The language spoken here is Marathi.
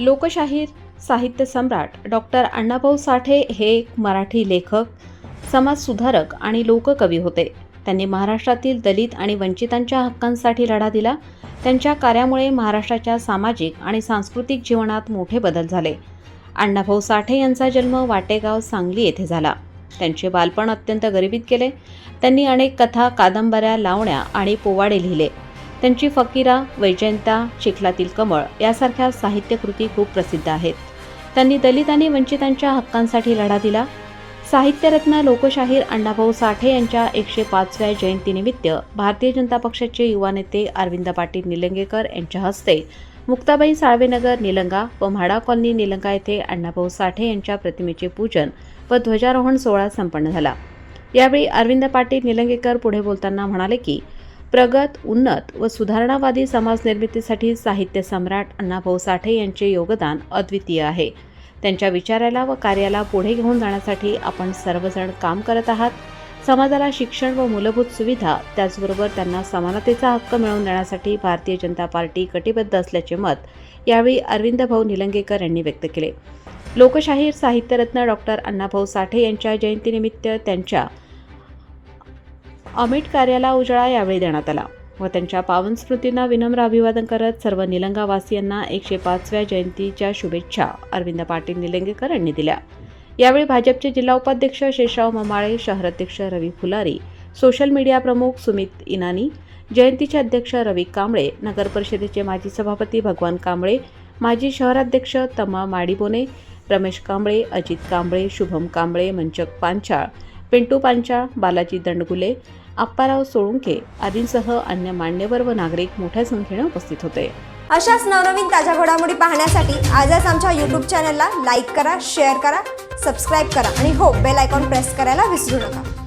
लोकशाहीर साहित्य सम्राट डॉक्टर अण्णाभाऊ साठे हे एक मराठी लेखक समाजसुधारक आणि लोककवी होते. त्यांनी महाराष्ट्रातील दलित आणि वंचितांच्या हक्कांसाठी लढा दिला. त्यांच्या कार्यामुळे महाराष्ट्राच्या सामाजिक आणि सांस्कृतिक जीवनात मोठे बदल झाले. अण्णाभाऊ साठे यांचा जन्म वाटेगाव सांगली येथे झाला. त्यांचे बालपण अत्यंत गरिबीत गेले. त्यांनी अनेक कथा कादंबऱ्या लावण्या आणि पोवाडे लिहिले. त्यांची फकीरा वैजयंता चिखलातील कमळ यासारख्या साहित्यकृती खूप प्रसिद्ध आहेत. त्यांनी दलित आणि वंचितांच्या हक्कांसाठी लढा दिला. साहित्यरत्न लोकशाहीर अण्णाभाऊ साठे यांच्या एकशे पाचव्या जयंतीनिमित्त भारतीय जनता पक्षाचे युवा नेते अरविंद पाटील निलंगेकर यांच्या हस्ते मुक्ताबाई साळवेनगर निलंगा व म्हाडा कॉलनी निलंगा येथे अण्णाभाऊ साठे यांच्या प्रतिमेचे पूजन व ध्वजारोहण सोहळा संपन्न झाला. यावेळी अरविंद पाटील निलंगेकर पुढे बोलताना म्हणाले की प्रगत उन्नत व सुधारणावादी समाज निर्मितीसाठी साहित्य सम्राट अण्णाभाऊ साठे यांचे योगदान अद्वितीय आहे. त्यांच्या विचाराला व कार्याला पुढे घेऊन जाण्यासाठी आपण सर्वजण काम करत आहात. समाजाला शिक्षण व मूलभूत सुविधा त्याचबरोबर त्यांना समानतेचा हक्क मिळवून देण्यासाठी भारतीय जनता पार्टी कटिबद्ध असल्याचे मत यावेळी अरविंद भाऊ निलंगेकर यांनी व्यक्त केले. लोकशाहीर साहित्यरत्न डॉक्टर अण्णाभाऊ साठे यांच्या जयंतीनिमित्त त्यांच्या अमिट कार्याला उजाळा यावेळी देण्यात आला व त्यांच्या पावन स्मृतींना विनम्र अभिवादन करत सर्व निलंगावासियांना एकशे पाचव्या जयंतीच्या शुभेच्छा अरविंद पाटील निलंगेकर यांनी दिल्या. यावेळी भाजपचे जिल्हा उपाध्यक्ष शेषराव ममाळे शहराध्यक्ष रवी फुलारी सोशल मीडिया प्रमुख सुमित इनानी जयंतीचे अध्यक्ष रवी कांबळे नगर परिषदेचे माजी सभापती भगवान कांबळे माजी शहराध्यक्ष तमा माडीबोने रमेश कांबळे अजित कांबळे शुभम कांबळे मंचक पांचाळ पिंटू पांचाळ बालाजी दंडगुले आप्पाराव सोळुंके आदींसह अन्य मान्यवर व नागरिक मोठ्या संख्येने उपस्थित होते. अशाच नवनवीन ताज्या घडामोडी पाहण्यासाठी आजच आमच्या यूट्यूब चॅनलला लाईक करा शेअर करा सबस्क्राईब करा आणि हो बेल आयकॉन प्रेस करायला विसरू नका.